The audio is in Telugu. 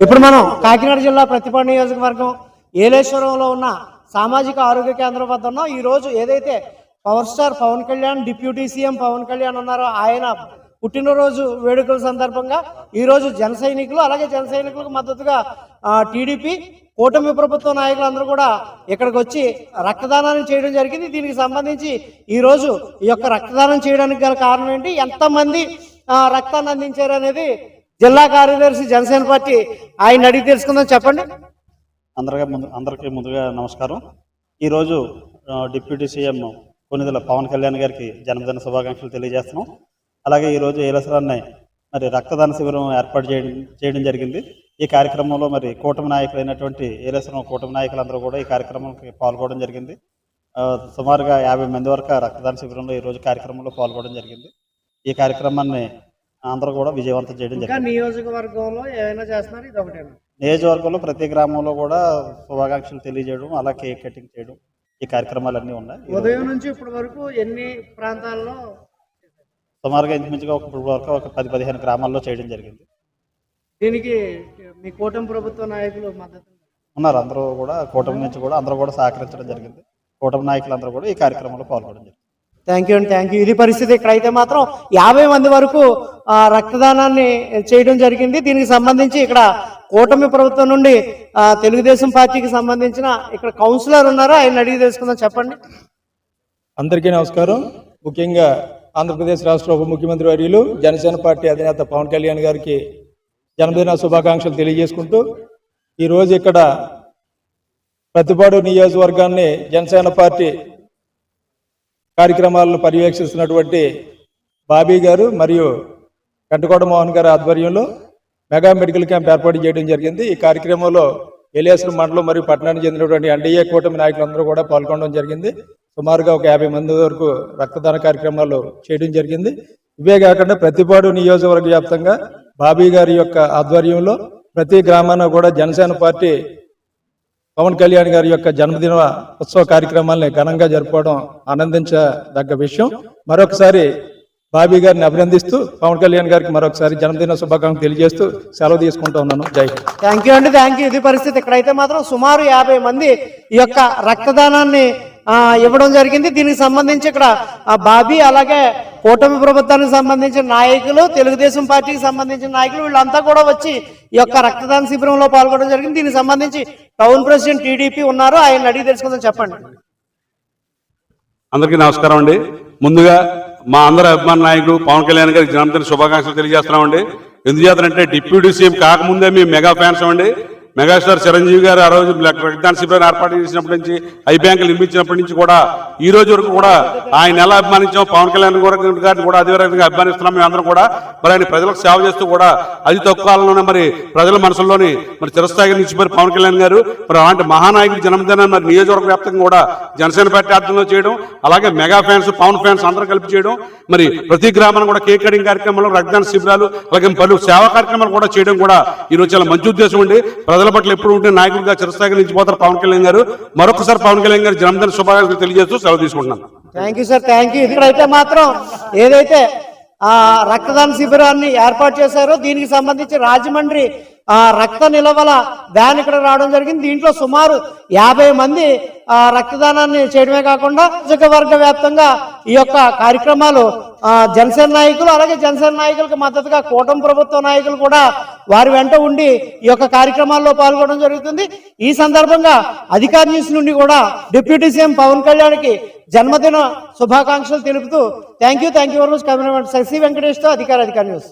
ఇప్పుడు మనం కాకినాడ జిల్లా ప్రతిపాడు నియోజకవర్గం ఏలేశ్వరంలో ఉన్న సామాజిక ఆరోగ్య కేంద్రం వద్ద ఉన్నాం. ఈరోజు ఏదైతే power star Pawan Kalyan deputy CM Pawan Kalyan ఉన్నారో ఆయన పుట్టినరోజు వేడుకల సందర్భంగా ఈరోజు జన సైనికులు అలాగే జన సైనికులకు మద్దతుగా టీడీపీ కూటమి ప్రభుత్వ నాయకులందరూ కూడా ఇక్కడికి వచ్చి రక్తదానాన్ని చేయడం జరిగింది. దీనికి సంబంధించి ఈరోజు ఈ యొక్క రక్తదానం చేయడానికి గల కారణం ఏంటి? ఎంతమంది రక్తాన్ని అందించారు అనేది జిల్లా కార్యదర్శి జనసేన పార్టీ ఆయన అడిగి తెలుసుకుందాం చెప్పండి. అందరికీ ముందు అందరికీ ముందుగా నమస్కారం. ఈరోజు డిప్యూటీ సీఎం కొనిదెల పవన్ కళ్యాణ్ గారికి జన్మదిన శుభాకాంక్షలు తెలియజేస్తున్నాం. అలాగే ఈరోజు ఏలసరాన్ని మరి రక్తదాన శిబిరం ఏర్పాటు చేయడం చేయడం జరిగింది. ఈ కార్యక్రమంలో మరి కూటమి నాయకులైనటువంటి ఏలేశ్వరం కూటమి నాయకులందరూ కూడా ఈ కార్యక్రమానికి పాల్గొనడం జరిగింది. సుమారుగా యాభై మంది వరకు రక్తదాన శిబిరంలో ఈరోజు కార్యక్రమంలో పాల్గొనడం జరిగింది. ఈ కార్యక్రమాన్ని అందరూ కూడా విజయవంతం చేయడం జరిగింది. నియోజకవర్గంలో ఏమైనా చేస్తున్నారు? ఇది ఒకటేనా? నియోజకవర్గంలో ప్రతి గ్రామంలో కూడా శుభాకాంక్షలు తెలియజేయడం అలా కేక్ కటింగ్ చేయడం ఈ కార్యక్రమాలన్నీ ఉన్నాయి. ఉదయం నుంచి ఇప్పటి వరకు ఎన్ని ప్రాంతాల్లో? సుమారుగా ఇంచుమించుగా ఒక ఇప్పుడు వరకు ఒక పది పదిహేను గ్రామాల్లో చేయడం జరిగింది. దీనికి మీ కూటమి ప్రభుత్వ నాయకులు మద్దతు ఉన్నారు. అందరూ కూడా కూటమి నుంచి కూడా అందరూ కూడా సహకరించడం జరిగింది. కూటమి నాయకులందరూ కూడా ఈ కార్యక్రమంలో పాల్గొనడం జరిగింది. థ్యాంక్ యూ అండి థ్యాంక్ యూ ఇది పరిస్థితి ఇక్కడైతే మాత్రం యాభై మంది వరకు ఆ, రక్తదానాన్ని చేయడం జరిగింది. దీనికి సంబంధించి ఇక్కడ కూటమి ప్రభుత్వం నుండి తెలుగుదేశం పార్టీకి సంబంధించిన ఇక్కడ కౌన్సిలర్ ఉన్నారు? ఆయన అడిగి తెలుసుకుందాం. చెప్పండి. అందరికీ నమస్కారం. ముఖ్యంగా ఆంధ్రప్రదేశ్ రాష్ట్ర ఉప ముఖ్యమంత్రి వర్యులు జనసేన పార్టీ అధినేత పవన్ కళ్యాణ్ గారికి జన్మదిన శుభాకాంక్షలు తెలియజేసుకుంటూ ఈరోజు ఇక్కడ ప్రతిపాడు నియోజకవర్గాన్ని జనసేన పార్టీ కార్యక్రమాలను పర్యవేక్షిస్తున్నటువంటి బాబీ గారు మరియు కంటకోట మోహన్ గారి ఆధ్వర్యంలో మెగా మెడికల్ క్యాంప్ ఏర్పాటు చేయడం జరిగింది. ఈ కార్యక్రమంలో ఎలియాసుల మండలం మరియు పట్టణానికి చెందినటువంటి ఎన్డీఏ కూటమి నాయకులందరూ కూడా పాల్గొనడం జరిగింది. సుమారుగా ఒక యాభై మంది వరకు రక్తదాన కార్యక్రమాలు చేయడం జరిగింది. ఇవే కాకుండా ప్రతిపాడు నియోజకవర్గ వ్యాప్తంగా బాబీ గారి యొక్క ఆధ్వర్యంలో ప్రతి గ్రామాన కూడా జనసేన పార్టీ పవన్ కళ్యాణ్ గారి యొక్క జన్మదిన ఉత్సవ కార్యక్రమాల్ని ఘనంగా జరుపుకోవడం ఆనందించదగ్గ విషయం. మరొకసారి బాబీ గారిని అభినందిస్తూ పవన్ కళ్యాణ్ గారికి మరొకసారి జన్మదిన శుభాకాంక్షలు తెలియజేస్తూ సెలవు తీసుకుంటా ఉన్నాను. జై థ్యాంక్ యూ అండి థ్యాంక్ యూ ఇది పరిస్థితి. ఇక్కడైతే మాత్రం సుమారు యాభై మంది ఈ యొక్క రక్తదానాన్ని ఇవ్వడం జరిగింది. దీనికి సంబంధించి ఇక్కడ ఆ, బాబీ అలాగే కూటమి ప్రభుత్వానికి సంబంధించిన నాయకులు తెలుగుదేశం పార్టీకి సంబంధించిన నాయకులు వీళ్ళంతా కూడా వచ్చి ఈ యొక్క రక్తదాన శిబిరంలో పాల్గొనడం జరిగింది. దీనికి సంబంధించి టౌన్ ప్రెసిడెంట్ టీడీపీ ఉన్నారు. ఆయన అడిగి తెలుసుకుందాం. చెప్పండి. అందరికీ నమస్కారం అండి. ముందుగా మా అందరి అభిమాన నాయకుడు పవన్ కళ్యాణ్ గారికి జన్మదిన శుభాకాంక్షలు తెలియజేస్తున్నామండి. ఎందుచేతనంటే డిప్యూటీ సీఎం కాకముందే మేము మెగా ఫ్యాన్స్ అండి మెగాస్టార్ చిరంజీవి గారు ఆ రోజు రక్తదాన శిబిరాన్ని ఏర్పాటు చేసినప్పటి నుంచి ఐ బ్యాంకులు నిర్మించినప్పటి నుంచి కూడా ఈ రోజు వరకు కూడా ఆయన ఎలా అభిమానించాం పవన్ కళ్యాణ్ గారిని కూడా అదే రకంగా అభిమానిస్తున్నాం మేము అందరం కూడా. మరి ఆయన ప్రజలకు సేవ చేస్తూ కూడా అతి తక్కువ కాలంలోనే మరి ప్రజల మనసుల్లోని మరి చిరస్థాయి నుంచి మరి పవన్ కళ్యాణ్ గారు మరి అలాంటి మహానాయకుడి జన్మదినాన్ని మరి నియోజకవర్గ వ్యాప్తంగా కూడా జనసేన పార్టీ ఆధ్వర్యంలో చేయడం అలాగే మెగా ఫ్యాన్స్ పవన్ ఫ్యాన్స్ అందరూ కలిపి చేయడం మరి ప్రతి గ్రామాన్ని కూడా కేక్ కటింగ్ కార్యక్రమాలు రక్తదాన శిబిరాలు అలాగే పలు సేవా కార్యక్రమాలు కూడా చేయడం కూడా ఈ చాలా మంచి ఉద్దేశం ఉండి ప్రజల పట్ల ఎప్పుడు ఉంటే నాయకుడిగా చిరస్థాయిగా నిలిచిపోతారు పవన్ కళ్యాణ్ గారు. మరొకసారి పవన్ కళ్యాణ్ గారు జన్మదిన శుభాకాంక్షలు తెలియజేస్తూ సెలవు తీసుకుంటున్నాను. Thank you sir thank you ఇక్కడైతే మాత్రం ఏదైతే ఆ రక్తదాన శిబిరాన్ని ఏర్పాటు చేశారో దీనికి సంబంధించి రాజమండ్రి ఆ రక్త నిలవల వ్యాన్ ఇక్కడ రావడం జరిగింది. దీంట్లో సుమారు యాభై మంది ఆ రక్తదానాన్ని చేయడమే కాకుండా నియోజకవర్గ వ్యాప్తంగా ఈ యొక్క కార్యక్రమాలు జనసేన నాయకులు అలాగే జనసేన నాయకులకు మద్దతుగా కూటమి ప్రభుత్వ నాయకులు కూడా వారి వెంట ఉండి ఈ యొక్క కార్యక్రమాల్లో పాల్గొనడం జరుగుతుంది. ఈ సందర్భంగా అధికార న్యూస్ నుండి కూడా డిప్యూటీ సీఎం పవన్ కళ్యాణ్కి జన్మదిన శుభాకాంక్షలు తెలుపుతూ thank you thank you very much. Cameraman Sashi వెంకటేష్తో అధికార అధికార న్యూస్.